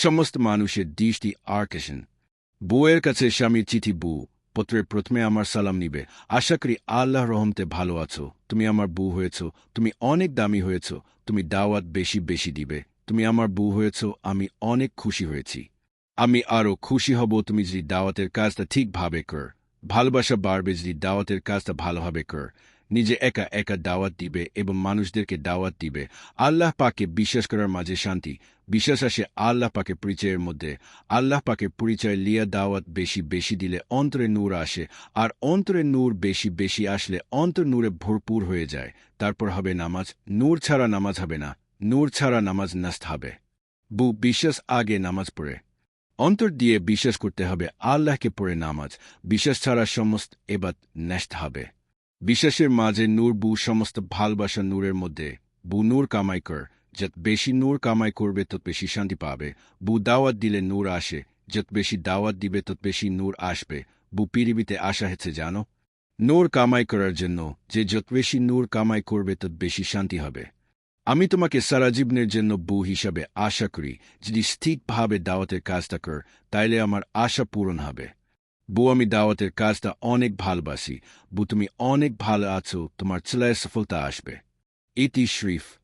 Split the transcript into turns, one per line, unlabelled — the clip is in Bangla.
সমস্ত মানুষের দৃষ্টি আকর্ষণ বউয়ের কাছে স্বামীর চিঠি, বউ, পত্রের প্রথমে আমার সালাম নিবে। আশা করি আল্লাহ রহমতে ভালো আছো। তুমি আমার বউ হয়েছ। তুমি অনেক দামি হয়েছ। তুমি দাওয়াত বেশি বেশি দিবে। তুমি আমার বউ হয়েছ। আমি অনেক খুশি হয়েছি। আমি আরও খুশি হব। তুমি যদি দাওয়াতের কাজটা ঠিকভাবে কর। ভালোবাসা বাড়বে যদি দাওয়াতের কাজটা ভালোভাবে কর। নিজে একা একা দাওয়াত দিবে এবং মানুষদেরকে দাওয়াত দিবে। আল্লাহ পাকে বিশ্বাস করার মাঝে শান্তি। বিশ্বাস আসে আল্লাহ পাকে পরিচয়ের মধ্যে। আল্লাহ পাকে পরিচয় লিয়া দাওয়াত বেশি বেশি দিলে অন্তরে নূর আসে আর অন্তরে নূর বেশি বেশি আসলে অন্তর নূরে ভরপুর হয়ে যায়। তারপর হবে নামাজ। নূর ছাড়া নামাজ হবে না। নূর ছাড়া নামাজ নষ্ট হবে। বু, বিশ্বাস আগে নামাজ পড়ে। অন্তর দিয়ে বিশ্বাস করতে হবে আল্লাহকে পড়ে নামাজ। বিশ্বাস ছাড়া সমস্ত এবাত নষ্ট হবে। বিশ্বাসের মাঝে নূর বু সমস্ত ভালবাসা নূরের মধ্যে। বু নূর কামাই কর। যত বেশি নূর কামাই করবে, তত বেশি শান্তি পাবে। বু দাওয়াত দিলে নূর আসে। যত বেশি দাওয়াত দিবে, তত বেশি নূর আসবে। বু পৃথিবীতে আসা হয়েছে জানো? নূর কামাই করার জন্য যে যত বেশি নূর কামাই করবে, তত বেশি শান্তি হবে। আমি তোমাকে সারা জীবনের জন্য বু হিসাবে আশা করি। যদি স্থিরভাবে দাওয়াতের কাজটা কর, তাইলে আমার আশা পূরণ হবে। বউ আমি দাওয়াতের কাজটা অনেক ভালবাসি। বু তুমি অনেক ভালো আছো, তোমার ছেলের সফলতা আসবে। ইতি শরীফ।